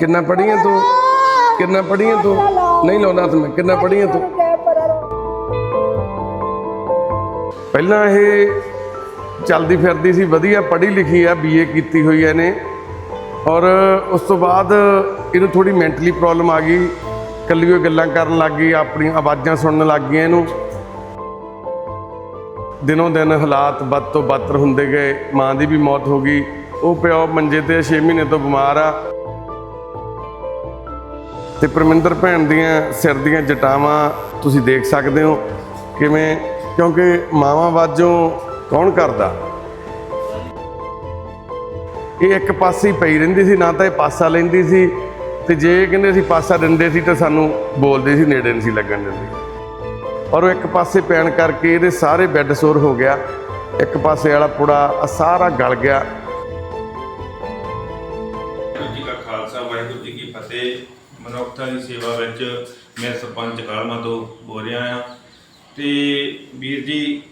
ਕਿੰਨਾ ਪੜੀਆਂ ਤੂੰ? ਕਿੰਨਾ ਪੜੀਆਂ ਤੂੰ? ਨਹੀਂ ਲਾਉਂਦਾ ਹੱਥ ਮੈਂ, ਕਿੰਨਾ ਪੜੀਆਂ ਤੂੰ? ਪਹਿਲਾਂ ਇਹ ਚੱਲਦੀ ਫਿਰਦੀ ਸੀ, ਵਧੀਆ ਪੜ੍ਹੀ ਲਿਖੀ ਆ ਬੀਏ ਕੀਤੀ ਹੋਈ ਐ ਨੇ ਔਰ ਉਸ ਤੋਂ ਬਾਅਦ ਇਹਨੂੰ ਥੋੜੀ ਮੈਂਟਲੀ ਪ੍ਰੋਬਲਮ ਆ ਗਈ ਕੱਲੀ ਉਹ ਗੱਲਾਂ ਕਰਨ ਲੱਗ ਗਈ, ਆਪਣੀਆਂ ਆਵਾਜ਼ਾਂ ਸੁਣਨ ਲੱਗ ਗਈਆਂ ਇਹਨੂੰ। ਦਿਨੋਂ ਦਿਨ ਹਾਲਾਤ ਬਦ ਤੋਂ ਬਦਤਰ ਹੁੰਦੇ ਗਏ, ਮਾਂ ਦੀ ਵੀ ਮੌਤ ਹੋ ਗਈ। ਉਹ ਪਿਓ ਮੰਜੇ ਤੇ 6 ਮਹੀਨੇ ਤੋਂ ਬਿਮਾਰ ਆ। ਤੇ ਪਰਮਿੰਦਰ ਭੈਣ ਦੀਆਂ ਸਿਰ ਦੀਆਂ ਜਟਾਵਾਂ ਤੁਸੀਂ ਦੇਖ ਸਕਦੇ ਹੋ ਕਿਵੇਂ, ਕਿਉਂਕਿ ਮਾਵਾਂ ਵਾਜੋਂ ਕੌਣ ਕਰਦਾ? ਇਹ ਇੱਕ ਪਾਸੇ ਪਈ ਰਹਿੰਦੀ ਸੀ, ਨਾ ਤਾਂ ਇਹ ਪਾਸਾ ਲੈਂਦੀ ਸੀ ਤੇ ਜੇ ਕਹਿੰਦੇ ਸੀ ਪਾਸਾ ਦਿੰਦੇ ਸੀ ਤਾਂ ਸਾਨੂੰ ਬੋਲਦੇ ਸੀ, ਨੇੜੇ ਨਹੀਂ ਸੀ ਲੱਗਣ ਦਿੰਦੇ। ਔਰ ਉਹ ਇੱਕ ਪਾਸੇ ਪੈਣ ਕਰਕੇ ਇਹਦੇ ਸਾਰੇ ਬੈੱਡ ਸੋਰ ਹੋ ਗਿਆ, ਇੱਕ ਪਾਸੇ ਵਾਲਾ ਪੁੜਾ ਸਾਰਾ ਗਲ ਗਿਆ। ਮਨੁੱਖਤਾ ਦੀ ਸੇਵਾ ਵਿੱਚ ਮੈਂ ਸਰਪੰਚ ਕਾਲਮਾ ਤੋਂ ਬੋਲ ਰਿਹਾ ਹਾਂ। ਤੇ ਵੀਰ ਜੀ,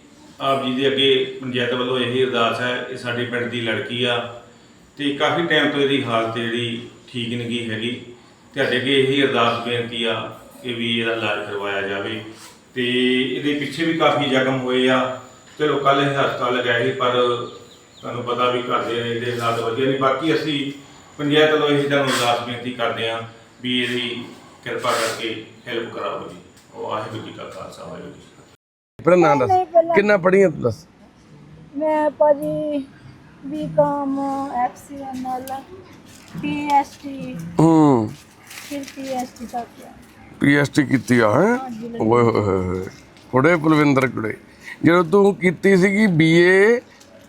ਆਪ ਜੀ ਦੇ ਅੱਗੇ ਪੰਚਾਇਤ ਵੱਲੋਂ ਇਹੀ ਅਰਦਾਸ ਹੈ, ਇਹ ਸਾਡੇ ਪਿੰਡ ਦੀ ਲੜਕੀ ਆ। ਤੇ ਕਾਫੀ ਟਾਈਮ ਤੋਂ ਇਹਦੀ ਹਾਲਤ ਜਿਹੜੀ ਠੀਕ ਨਹੀਂ ਹੈਗੀ। ਤੁਹਾਡੇ ਅੱਗੇ ਇਹੀ ਅਰਦਾਸ ਬੇਨਤੀ ਆ ਕਿ ਵੀ ਇਹਦਾ ਇਲਾਜ ਕਰਵਾਇਆ ਜਾਵੇ। ਤੇ ਇਹਦੇ ਪਿੱਛੇ ਵੀ ਕਾਫੀ ਜ਼ਖਮ ਹੋਏ ਆ। ਚਲੋ ਕੱਲ ਇਹ ਹਸਪਤਾਲ ਗਏ ਸੀ, ਪਰ ਤੁਹਾਨੂੰ ਪਤਾ ਵੀ ਘਰ ਦੇ ਇਹਦੇ ਹਾਲਾਤ ਵਧੀਆ ਨਹੀਂ ਬਾਕੀ ਅਸੀਂ ਪੰਚਾਇਤ ਵੱਲੋਂ ਇਹੀ ਤੁਹਾਨੂੰ ਅਰਦਾਸ ਬੇਨਤੀ ਕਰਦੇ ਹਾਂ ਵੀ ਇਹਦੀ ਕਿਰਪਾ ਕਰਕੇ ਹੈਲਪ ਕਰਾਓ ਜੀ। ਉਹ ਵਾਹਿਗੁਰੂ ਜੀ ਕਾ ਖਾਲਸਾ ਵਾਹਿਗੁਰੂ ਜੀ ਆਪਣਾ ਨਾਮ ਦੱਸ। ਕਿੰਨਾ ਪੜੀਆਂ ਤੂੰ ਦੱਸ? ਮੈਂ ਭਾਜੀ ਬੀਕਾਮ ਐਫਸੀਐਨਐਲ ਪੀਐਸਟੀ ਹੂੰ। ਫਿਰ ਪੀਐਸਟੀ ਤੱਕ ਪੀਐਸਟੀ ਕੀਤੀ ਆ ਹੈ? ਓਏ ਹੋਏ ਹੋਏ ਹੋਏ। ਕੁੜੇ ਕੁਲਵਿੰਦਰ ਕੁੜੇ ਜਦੋਂ ਤੂੰ ਕੀਤੀ ਸੀਗੀ ਬੀਏ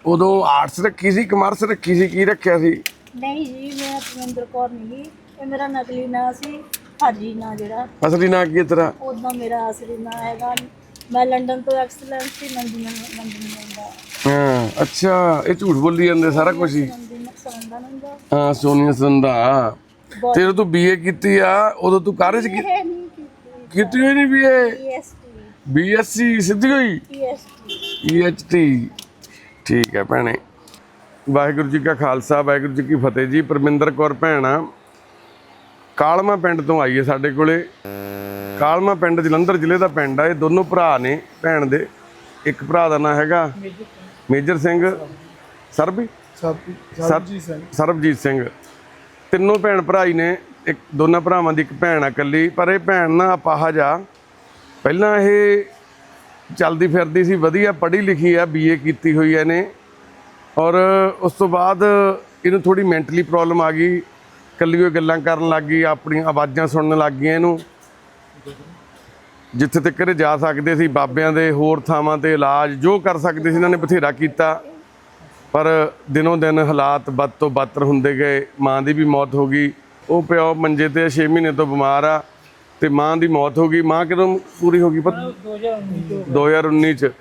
ਉਦੋਂ ਆਰਟਸ ਰੱਖੀ ਸੀ ਕਮਰਸ ਰੱਖੀ ਸੀ ਕੀ ਰੱਖਿਆ ਸੀ? ਨਹੀਂ ਜੀ ਮੈਂ ਪਰਮਿੰਦਰ ਕੌਰ ਨਹੀਂ ਇਹ ਮੇਰਾ ਨਕਲੀ ਨਾਂ ਸੀ ਹਾਜੀ ਨਾਂ ਜਿਹੜਾ। ਅਸਲੀ ਨਾਂ ਕੀ ਹੈ ਤੇਰਾ? ਉਦਾਂ ਮੇਰਾ ਅਸਲੀ ਨਾਂ ਹੈਗਾ। ਮੈਂ ਲੰਡਨ ਤੋਂ ਐਕਸਲੈਂਸੀ ਨੰਦਨ ਨੰਦਨ ਦਾ ਹਾਂ ਅੱਛਾ ਇਹ ਝੂਠ ਬੋਲੀ ਜਾਂਦੇ ਸਾਰਾ ਕੁਝ ਹੀ। ਨੰਦਨ ਸਰੰਦਾ ਨੰਦਾ ਹਾਂ ਸੋਨੀਆ ਸੰਧਾ ਤੇ ਜਦੋਂ ਤੂੰ ਬੀਏ ਕੀਤੀ ਆ ਉਦੋਂ ਤੂੰ ਕਾਲਜ ਕੀ ਇਹ ਨਹੀਂ ਕੀਤੀ। ਕੀਤੀ ਹੋਈ ਨਹੀਂ ਬੀਏ ਪੀਐਸਟੀ ਬੀਐਸਸੀ ਸਿੱਧੀ ਹੋਈ? ਪੀਐਸਟੀ ਪੀਐਚਟੀ ਠੀਕ ਹੈ ਭੈਣੇ। ਵਾਹਿਗੁਰੂ ਜੀ ਕਾ ਖਾਲਸਾ ਵਾਹਿਗੁਰੂ ਜੀ ਕੀ ਫਤਿਹ ਜੀ। ਪਰਮਿੰਦਰ ਕੌਰ ਭੈਣ ਕਾਲਮਾ ਪਿੰਡ ਤੋਂ ਆਈ ਹੈ ਸਾਡੇ ਕੋਲੇ। ਕਾਲਮਾ ਪਿੰਡ ਜਲੰਧਰ ਜ਼ਿਲ੍ਹੇ ਦਾ ਪਿੰਡ ਆ। ਇਹ ਦੋਨੋਂ ਭਰਾ ਨੇ ਭੈਣ ਦੇ। ਇੱਕ ਭਰਾ ਦਾ ਨਾਂ ਹੈਗਾ ਮੇਜਰ ਸਿੰਘ। ਸਰਬੀ? ਸਰਬਜੀਤ ਸਿੰਘ। ਸਰਬਜੀਤ ਸਿੰਘ। ਤਿੰਨੋਂ ਭੈਣ ਭਰਾ ਹੀ ਨੇ। ਇੱਕ ਦੋਨਾਂ ਭਰਾਵਾਂ ਦੀ ਇੱਕ ਭੈਣ ਆ ਇਕੱਲੀ। ਪਰ ਇਹ ਭੈਣ ਨਾ ਅਪਾਹਜ ਆ। ਪਹਿਲਾਂ ਇਹ ਚੱਲਦੀ ਫਿਰਦੀ ਸੀ ਵਧੀਆ ਪੜ੍ਹੀ ਲਿਖੀ ਆ ਬੀਏ ਕੀਤੀ ਹੋਈ ਐ ਨੇ ਔਰ ਉਸ ਤੋਂ ਬਾਅਦ ਇਹਨੂੰ ਥੋੜੀ ਮੈਂਟਲੀ ਪ੍ਰੋਬਲਮ ਆ ਗਈ। ਕੱਲੀ ਉਹ ਗੱਲਾਂ ਕਰਨ ਲੱਗ ਗਈ, ਆਪਣੀਆਂ ਆਵਾਜ਼ਾਂ ਸੁਣਨ ਲੱਗ ਗਈਆਂ ਇਹਨੂੰ। ਜਿੱਥੇ ਤੱਕ ਇਹ ਜਾ ਸਕਦੇ ਸੀ, ਬਾਬਿਆਂ ਦੇ ਹੋਰ ਥਾਵਾਂ ਤੇ ਇਲਾਜ ਜੋ ਕਰ ਸਕਦੇ ਸੀ, ਇਹਨਾਂ ਨੇ ਬਥੇਰਾ ਕੀਤਾ। ਪਰ ਦਿਨੋਂ ਦਿਨ ਹਾਲਾਤ ਬਦ ਤੋਂ ਬਦਤਰ ਹੁੰਦੇ ਗਏ। ਮਾਂ ਦੀ ਵੀ ਮੌਤ ਹੋ ਗਈ। ਉਹ ਪਿਓ ਮੰਜੇ ਤੇ 6 ਮਹੀਨੇ ਤੋਂ ਬਿਮਾਰ ਆ ਤੇ ਮਾਂ ਦੀ ਮੌਤ ਹੋ ਗਈ। ਮਾਂ ਕਦੋਂ ਪੂਰੀ ਹੋ ਗਈ? ਪਤਾ 2019 ਚ।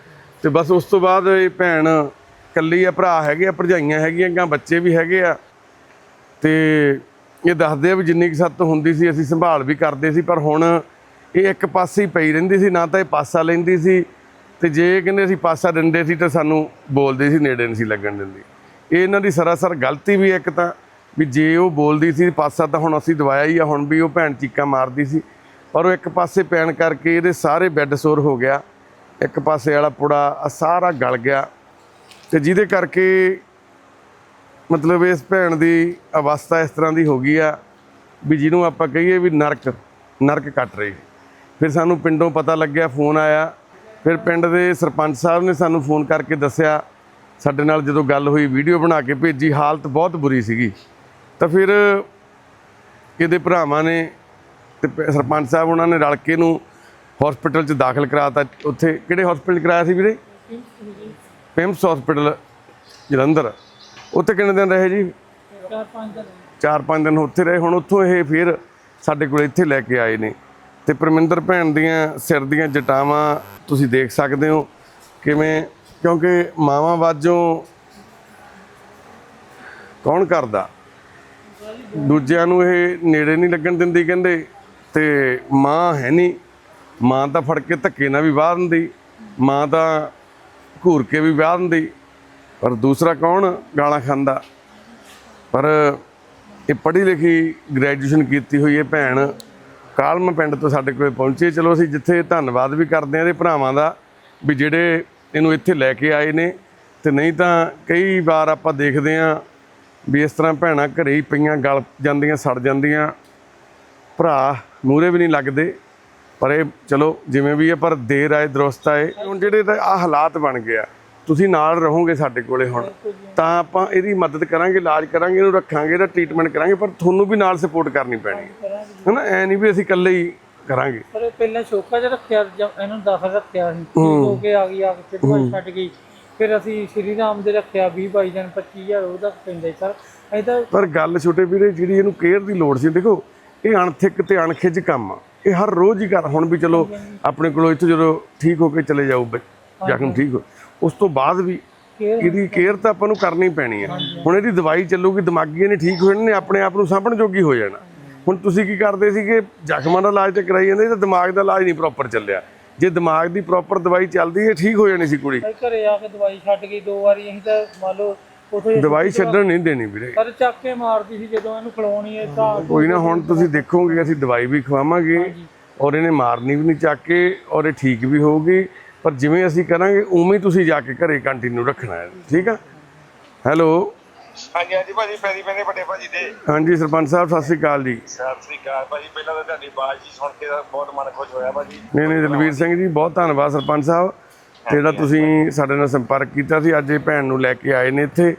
ਤੇ ਬਸ ਉਸ ਤੋਂ ਬਾਅਦ ਇਹ ਭੈਣ ਕੱਲੀ ਆ, ਭਰਾ ਹੈਗੇ ਆ, ਭਰਜਾਈਆਂ ਹੈਗੀਆਂ ਗਾਂ ਬੱਚੇ ਵੀ ਹੈਗੇ ਆ। ਤੇ ਇਹ ਦੱਸਦੇ ਆ ਵੀ ਜਿੰਨੀ ਕੁ ਸੱਤ ਹੁੰਦੀ ਸੀ, ਅਸੀਂ ਸੰਭਾਲ ਵੀ ਕਰਦੇ ਸੀ, ਪਰ ਹੁਣ ਇਹ ਇੱਕ ਪਾਸੇ ਹੀ ਪਈ ਰਹਿੰਦੀ ਸੀ, ਨਾ ਤਾਂ ਇਹ ਪਾਸਾ ਲੈਂਦੀ ਸੀ ਤੇ ਜੇ ਕਹਿੰਦੇ ਅਸੀਂ ਪਾਸਾ ਦਿੰਦੇ ਸੀ ਤਾਂ ਸਾਨੂੰ ਬੋਲਦੇ ਸੀ, ਨੇੜੇ ਨਹੀਂ ਸੀ ਲੱਗਣ ਦਿੰਦੀ। ਇਹ ਇਹਨਾਂ ਦੀ ਸਰਾਸਰ ਗਲਤੀ ਵੀ ਇੱਕ ਤਾਂ, ਵੀ ਜੇ ਉਹ ਬੋਲਦੀ ਸੀ ਪਾਸਾ ਤਾਂ ਹੁਣ ਅਸੀਂ ਦਵਾਇਆ ਹੀ ਆ, ਹੁਣ ਵੀ ਉਹ ਭੈਣ ਚੀਕਾਂ ਮਾਰਦੀ ਸੀ। ਪਰ ਉਹ ਇੱਕ ਪਾਸੇ ਪੈਣ ਕਰਕੇ ਇਹਦੇ ਸਾਰੇ ਬੈੱਡ ਸੋਰ ਹੋ ਗਿਆ, ਇੱਕ ਪਾਸੇ ਵਾਲਾ ਪੁੜਾ ਸਾਰਾ ਗਲ ਗਿਆ ਤੇ ਜਿਹਦੇ ਕਰਕੇ ਮਤਲਬ ਇਸ ਭੈਣ ਦੀ ਅਵਸਥਾ ਇਸ ਤਰ੍ਹਾਂ ਦੀ ਹੋ ਗਈ ਆ ਵੀ ਜਿਹਨੂੰ ਆਪਾਂ ਕਹੀਏ ਵੀ ਨਰਕ ਨਰਕ ਕੱਟ ਰਹੀ। ਫਿਰ ਸਾਨੂੰ ਪਿੰਡੋਂ ਪਤਾ ਲੱਗਿਆ ਫੋਨ ਆਇਆ। ਫਿਰ ਪਿੰਡ ਦੇ ਸਰਪੰਚ ਸਾਹਿਬ ਨੇ ਸਾਨੂੰ ਫੋਨ ਕਰਕੇ ਦੱਸਿਆ। ਸਾਡੇ ਨਾਲ ਜਦੋਂ ਗੱਲ ਹੋਈ ਵੀਡੀਓ ਬਣਾ ਕੇ ਭੇਜੀ ਹਾਲਤ ਬਹੁਤ ਬੁਰੀ ਸੀਗੀ। ਤਾਂ ਫਿਰ ਇਹਦੇ ਭਰਾਵਾਂ ਨੇ ਤੇ ਸਰਪੰਚ ਸਾਹਿਬ ਉਹਨਾਂ ਨੇ ਰਲ ਕੇ ਨੂੰ ਹਸਪੀਟਲ 'ਚ ਦਾਖਲ ਕਰਾਤਾ। ਉੱਥੇ ਕਿਹੜੇ ਹਸਪੀਟਲ ਕਰਾਇਆ ਸੀ ਵੀਰੇ? PIMS hospital Jalandhar. ਉੱਥੇ ਕਿੰਨੇ ਦਿਨ ਰਹੇ ਜੀ? ਚਾਰ ਪੰਜ ਦਿਨ ਉੱਥੇ ਰਹੇ। ਹੁਣ ਉੱਥੋਂ ਇਹ ਫਿਰ ਸਾਡੇ ਕੋਲ ਇੱਥੇ ਲੈ ਕੇ ਆਏ ਨੇ। ਤੇ ਪਰਮਿੰਦਰ ਭੈਣ ਦੀਆਂ ਸਿਰ ਦੀਆਂ ਜਟਾਵਾਂ ਤੁਸੀਂ ਦੇਖ ਸਕਦੇ ਹੋ ਕਿਵੇਂ ਕਿਉਂਕਿ ਮਾਵਾਂ ਵਾਜੋਂ ਕੌਣ ਕਰਦਾ? ਦੂਜਿਆਂ ਨੂੰ ਇਹ ਨੇੜੇ ਨਹੀਂ ਲੱਗਣ ਦਿੰਦੀ ਕਹਿੰਦੇ। ਤੇ ਮਾਂ ਹੈ ਨਹੀਂ। ਮਾਂ ਤਾਂ ਫੜ ਕੇ ਧੱਕੇ ਨਾਲ ਵੀ ਵਾਹ ਦਿੰਦੀ। ਮਾਂ ਤਾਂ ਘੂਰ ਕੇ ਵੀ ਵਾਹ ਦਿੰਦੀ। ਪਰ ਦੂਸਰਾ ਕੌਣ? ਗਾਲਾਂ ਖਾਂਦਾ। ਪਰ ਇਹ ਪੜ੍ਹੀ ਲਿਖੀ ਗ੍ਰੈਜੂਏਸ਼ਨ ਕੀਤੀ ਹੋਈ ਇਹ ਭੈਣ ਕਾਲਮ ਪਿੰਡ ਤੋਂ ਸਾਡੇ ਕੋਲ ਪਹੁੰਚੇ ਚਲੋ ਅਸੀਂ ਜਿੱਥੇ ਧੰਨਵਾਦ ਵੀ ਕਰਦੇ ਹਾਂ ਇਹਦੇ ਭਰਾਵਾਂ ਦਾ ਵੀ ਜਿਹੜੇ ਇਹਨੂੰ ਇੱਥੇ ਲੈ ਕੇ ਆਏ ਨੇ। ਤੇ ਨਹੀਂ ਤਾਂ ਕਈ ਵਾਰ ਆਪਾਂ ਦੇਖਦੇ ਹਾਂ ਵੀ ਇਸ ਤਰ੍ਹਾਂ ਭੈਣਾਂ ਘਰੇ ਹੀ ਪਈਆਂ, ਗਲ ਜਾਂਦੀਆਂ, ਸੜ ਜਾਂਦੀਆਂ। ਭਰਾ ਮੂਰੇ ਵੀ ਨਹੀਂ ਲੱਗਦੇ। ਪਰ ਇਹ ਚਲੋ ਜਿਵੇਂ ਵੀ ਹੈ, ਪਰ ਦੇਰ ਆਏ, ਦਰੁਸਤ ਆਏ। ਹੁਣ ਜਿਹੜੇ ਤਾਂ ਆ ਹਾਲਾਤ ਬਣ ਗਿਆ ਤੁਸੀਂ ਨਾਲ ਰਹੋਗੇ ਸਾਡੇ ਕੋਲੇ ਹੁਣ ਤਾਂ ਆਪਾਂ ਇਹਦੀ ਮਦਦ ਕਰਾਂਗੇ ਇਲਾਜ ਕਰਾਂਗੇ ਇਹਨੂੰ ਰੱਖਾਂਗੇ ਇਹਦਾ ਟ੍ਰੀਟਮੈਂਟ ਕਰਾਂਗੇ ਪਰ ਤੁਹਾਨੂੰ ਵੀ ਨਾਲ ਸਪੋਰਟ ਕਰਨੀ ਪੈਣੀ ਹੈ। ਹਨਾ ਐ ਨਹੀਂ ਵੀ ਅਸੀਂ ਇਕੱਲੇ ਹੀ ਕਰਾਂਗੇ। ਪਰ ਪਹਿਲਾਂ ਸ਼ੋਕਾ ਚ ਰੱਖਿਆ ਇਹਨੂੰ ਦਾਖਲ ਰੱਖਿਆ ਸੀ। ਹੋ। ਕੇ ਆ ਗਈ ਆ ਕੇ ਫਿਰ ਦਵਾਈ ਛੱਡ ਗਈ। ਫਿਰ ਅਸੀਂ ਸ਼੍ਰੀ ਰਾਮ ਦੇ ਰੱਖਿਆ 20 22 ਦਿਨ 25000 ਉਹਦਾ ਪੈਂਦਾ ਸਰ। ਤਾਂ ਪਰ ਗੱਲ ਛੋਟੇ ਵੀਰੇ ਜਿਹੜੀ ਇਹਨੂੰ ਕੇਅਰ ਦੀ ਲੋੜ ਸੀ ਦੇਖੋ ਇਹ ਅਣਥਿੱਕ ਤੇ ਅਣਖਿੱਜ ਕੰਮ ਆ। ਇਹ ਹਰ ਰੋਜ਼ ਹੀ ਕਰ ਹੁਣ ਵੀ ਚਲੋ ਆਪਣੇ ਕੋਲੋਂ ਇੱਥੋਂ ਜਦੋਂ ਠੀਕ ਹੋ ਕੇ ਚਲੇ ਜਾਓ ਬ- ਜ਼ਖਮ ਠੀਕ ਹੋ ਉਸ ਤੋਂ ਬਾਅਦ ਵੀ ਇਹਦੀ ਕੇਅਰ ਤਾਂ ਆਪਾਂ ਨੂੰ ਕਰਨੀ ਪੈਣੀ ਆ ਹੁਣ ਇਹਦੀ ਦਵਾਈ ਚੱਲੂਗੀ ਦਿਮਾਗੀ ਨੇ ਠੀਕ ਹੋ ਜਾਣਾ ਨੇ ਆਪਣੇ ਆਪ ਨੂੰ ਸਾਂਭਣ ਜੋਗੀ ਹੋ ਜਾਣਾ। ਹੁਣ ਤੁਸੀਂ ਕੀ ਕਰਦੇ ਸੀਗੇ ਜ਼ਖਮਾਂ ਦਾ ਇਲਾਜ ਤੇ ਕਰਾਈ ਜਾਂਦੇ ਸੀ ਤਾਂ ਦਿਮਾਗ ਦਾ ਇਲਾਜ ਨਹੀਂ ਪ੍ਰੋਪਰ ਚੱਲਿਆ। ਜੇ ਦਿਮਾਗ ਦੀ ਪ੍ਰੋਪਰ ਦਵਾਈ ਚੱਲਦੀ ਹੈ ਠੀਕ ਹੋ ਜਾਣੀ ਸੀ ਕੁੜੀ। ਘਰੇ ਆ ਕੇ ਦਵਾਈ ਛੱਡ ਗਈ ਦੋ ਵਾਰੀ ਅਸੀਂ ਤਾਂ ਮੰਨ ਲਓ ਦਵਾਈ ਛੱਡਣ ਨਹੀਂ ਦੇਣੀ ਵੀਰੇ। ਪਰ ਚੱਕ ਕੇ ਮਾਰਦੀ ਸੀ ਜਦੋਂ ਇਹਨੂੰ ਖਿਲਾਉਣੀ ਹੈ ਤਾਂ ਕੋਈ ਨਾ ਹੁਣ ਤੁਸੀਂ ਦੇਖੋਗੇ ਅਸੀਂ ਦਵਾਈ ਵੀ ਖਵਾਵਾਂਗੇ ਔਰ ਇਹਨੇ ਮਾਰਨੀ ਵੀ ਨਹੀਂ ਚੱਕ ਕੇ ਔਰ ਇਹ ਠੀਕ ਵੀ ਹੋਊਗੀ। ਪਰ ਜਿਵੇਂ ਅਸੀਂ ਕਰਾਂਗੇ ਉਵੇਂ ਤੁਸੀਂ ਜਾ ਕੇ ਘਰੇ ਕੰਟੀਨਿਊ ਰੱਖਣਾ ਹੈ। ਠੀਕ ਆ? ਹੈਲੋ ਹਾਂਜੀ ਹਾਂਜੀ ਭਾਜੀ ਪੈਰੀ ਪੈਨੇ ਵੱਡੇ ਭਾਜੀ ਦੇ। ਹਾਂਜੀ ਸਰਪੰਚ ਸਾਹਿਬ ਸਤਿ ਸ੍ਰੀ ਅਕਾਲ ਜੀ। ਸਤਿ ਸ੍ਰੀ ਅਕਾਲ ਭਾਜੀ ਪਹਿਲਾਂ ਤਾਂ ਤੁਹਾਡੀ ਆਵਾਜ਼ ਹੀ ਸੁਣ ਕੇ ਤਾਂ ਬਹੁਤ ਮਨ ਖੁਸ਼ ਹੋਇਆ ਭਾਜੀ। ਨਹੀਂ ਨਹੀਂ ਦਲਵੀਰ ਸਿੰਘ ਜੀ ਬਹੁਤ ਧੰਨਵਾਦ ਸਰਪੰਚ ਸਾਹਿਬ। ਜਿਹੜਾ ਤੁਸੀਂ ਸਾਡੇ ਨਾਲ ਸੰਪਰਕ ਕੀਤਾ ਸੀ ਅੱਜ ਇਹ ਭੈਣ ਨੂੰ ਲੈ ਕੇ ਆਏ ਨੇ ਇੱਥੇ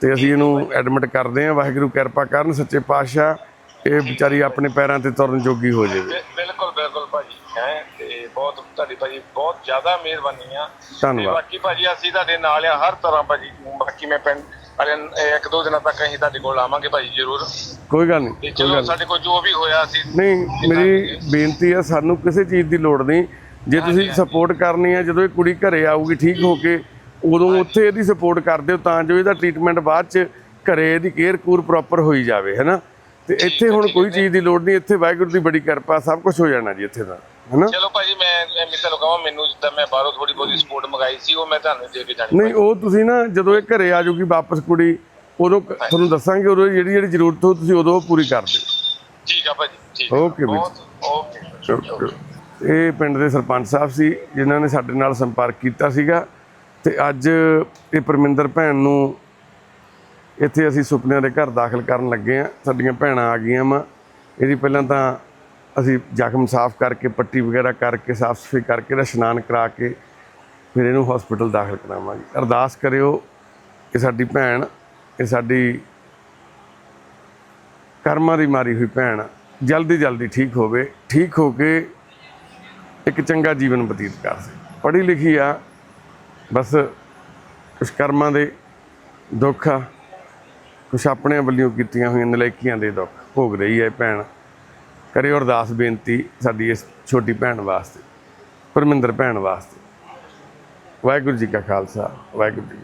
ਤੇ ਅਸੀਂ ਇਹਨੂੰ ਐਡਮਿਟ ਕਰਦੇ ਹਾਂ। ਵਾਹਿਗੁਰੂ ਕਿਰਪਾ ਕਰਨ ਸੱਚੇ ਪਾਤਸ਼ਾਹ ਇਹ ਵਿਚਾਰੀ ਆਪਣੇ ਪੈਰਾਂ ਤੇ ਤੁਰਨ ਜੋਗੀ ਹੋ ਜਾਵੇ ਬਿ- ਬਿਲਕੁਲ ਬਿਲਕੁਲ ਭਾਜੀ ਹੈ ਤੇ ਬਹੁਤ ਤੁਹਾਡੀ ਭਾਜੀ ਬਹੁਤ ਜ਼ਿਆਦਾ ਮਿਹਰਬਾਨੀ ਆ। ਧੰਨਵਾਦ। ਬਾਕੀ ਭਾਜੀ ਅਸੀਂ ਤੁਹਾਡੇ ਨਾਲ ਆ ਹਰ ਤਰ੍ਹਾਂ ਭਾਜੀ। ਬਾਕੀ ਮੈਂ ਪਿੰਡ ਵਾਲੇ ਇੱਕ ਦੋ ਦਿਨਾਂ ਤੱਕ ਅਸੀਂ ਤੁਹਾਡੇ ਕੋਲ ਆਵਾਂਗੇ ਭਾਜੀ ਜ਼ਰੂਰ। ਕੋਈ ਗੱਲ ਨਹੀਂ ਚਲੋ ਸਾਡੇ ਕੋਲ ਜੋ ਵੀ ਹੋਇਆ ਅਸੀਂ ਨਹੀਂ ਮੇਰੀ ਬੇਨਤੀ ਹੈ ਸਾਨੂੰ ਕਿਸੇ ਚੀਜ਼ ਦੀ ਲੋੜ ਨਹੀਂ। ਜੇ ਤੁਸੀਂ ਸਪੋਰਟ ਕਰਨੀ ਹੈ ਜਦੋਂ ਇਹ ਕੁੜੀ ਘਰੇ ਆਊਗੀ ਠੀਕ ਹੋ ਕੇ ਉਦੋਂ ਉੱਥੇ ਇਹਦੀ ਸਪੋਰਟ ਕਰ ਦਿਓ ਤਾਂ ਜੋ ਇਹਦਾ ਟ੍ਰੀਟਮੈਂਟ ਬਾਅਦ ਚ ਘਰੇ ਇਹਦੀ ਕੇਅਰ ਕੂਰ ਪ੍ਰੋਪਰ ਹੋਈ ਜਾਵੇ ਹੈਨਾ ਤੇ ਇੱਥੇ ਹੁਣ ਕੋਈ ਚੀਜ਼ ਦੀ ਲੋੜ ਨਹੀਂ ਇੱਥੇ ਵਾਹਿਗੁਰੂ ਦੀ ਬੜੀ ਕਿਰਪਾ ਸਭ ਕੁਝ ਹੋ ਜਾਣਾ ਜੀ ਇੱਥੇ ਤਾਂ ਹੈਨਾ? ਚਲੋ ਭਾਜੀ ਮੈਂ ਮੈਂ ਤੁਹਾਨੂੰ ਕਹਾਂ ਮੈਨੂੰ ਜਿੱਦਾਂ ਮੈਂ ਬਾਹਰੋਂ ਥੋੜੀ ਬਹੁਤੀ ਸਪੋਰਟ ਮੰਗਾਈ ਸੀ ਉਹ ਮੈਂ ਤੁਹਾਨੂੰ ਦੇ ਕੇ ਜਾਣੀ ਨਹੀਂ ਉਹ ਤੁਸੀਂ ਨਾ ਜਦੋਂ ਇਹ ਘਰੇ ਆ ਜਾਊਗੀ ਵਾਪਸ ਕੁੜੀ ਉਦੋਂ ਤੁਹਾਨੂੰ ਦੱਸਾਂਗੇ ਉਦੋਂ ਜਿਹੜੀ ਜਿਹੜੀ ਜ਼ਰੂਰਤ ਹੋ ਤੁਸੀਂ ਉਦੋਂ ਪੂਰੀ ਕਰ ਦਿਓ। ਠੀਕ ਆ ਭਾਜੀ ਠੀਕ। ਓਕੇ ਵੀਰ। ਬਹੁਤ ਓਕੇ ਇਹ ਪਿੰਡ ਦੇ ਸਰਪੰਚ ਸਾਹਿਬ ਸੀ ਜਿਨ੍ਹਾਂ ਨੇ ਸਾਡੇ ਨਾਲ ਸੰਪਰਕ ਕੀਤਾ ਸੀਗਾ ਤੇ ਅੱਜ ਇਹ ਪਰਮਿੰਦਰ ਭੈਣ ਨੂੰ ਇੱਥੇ ਅਸੀਂ ਸੁਪਨਿਆਂ ਦੇ ਘਰ ਦਾਖਲ ਕਰਨ ਲੱਗੇ ਆ ਸਾਡੀਆਂ ਭੈਣਾਂ ਆ ਗਈਆਂ ਵਾ। ਇਹਦੀ ਪਹਿਲਾਂ ਤਾਂ ਅਸੀਂ ਜ਼ਖਮ ਸਾਫ਼ ਕਰਕੇ, ਪੱਟੀ ਵਗੈਰਾ ਕਰਕੇ, ਸਾਫ਼ ਸਫ਼ਾਈ ਕਰਕੇ ਇਹਦਾ ਇਸ਼ਨਾਨ ਕਰਾ ਕੇ ਫਿਰ ਇਹਨੂੰ ਹਸਪੀਟਲ ਦਾਖਲ ਕਰਾਵਾਂਗੇ। ਅਰਦਾਸ ਕਰਿਓ ਕਿ ਸਾਡੀ ਭੈਣ, ਇਹ ਸਾਡੀ ਕਰਮਾਂ ਦੀ ਮਾਰੀ ਹੋਈ ਭੈਣ ਜਲਦੀ ਜਲਦੀ ਠੀਕ ਹੋਵੇ, ਠੀਕ ਹੋ ਕੇ ਇੱਕ ਚੰਗਾ ਜੀਵਨ ਬਤੀਤ ਕਰ ਸਕੇ। ਪੜ੍ਹੀ ਲਿਖੀ ਆ, ਬਸ ਕੁਛ ਕਰਮਾਂ ਦੇ ਦੁੱਖ ਆ ਕੁਛ ਆਪਣੇ ਵੱਲੋਂ ਕੀਤੀਆਂ ਹੋਈਆਂ ਨਲਾਇਕੀਆਂ ਦੇ ਦੁੱਖ ਭੋਗ ਰਹੀ ਹੈ ਭੈਣ। ਕਰਿਓ ਅਰਦਾਸ ਬੇਨਤੀ ਸਾਡੀ ਇਸ ਛੋਟੀ ਭੈਣ ਵਾਸਤੇ, ਪਰਮਿੰਦਰ ਭੈਣ ਵਾਸਤੇ। ਵਾਹਿਗੁਰੂ ਜੀ ਕਾ ਖਾਲਸਾ, ਵਾਹਿਗੁਰੂ ਜੀ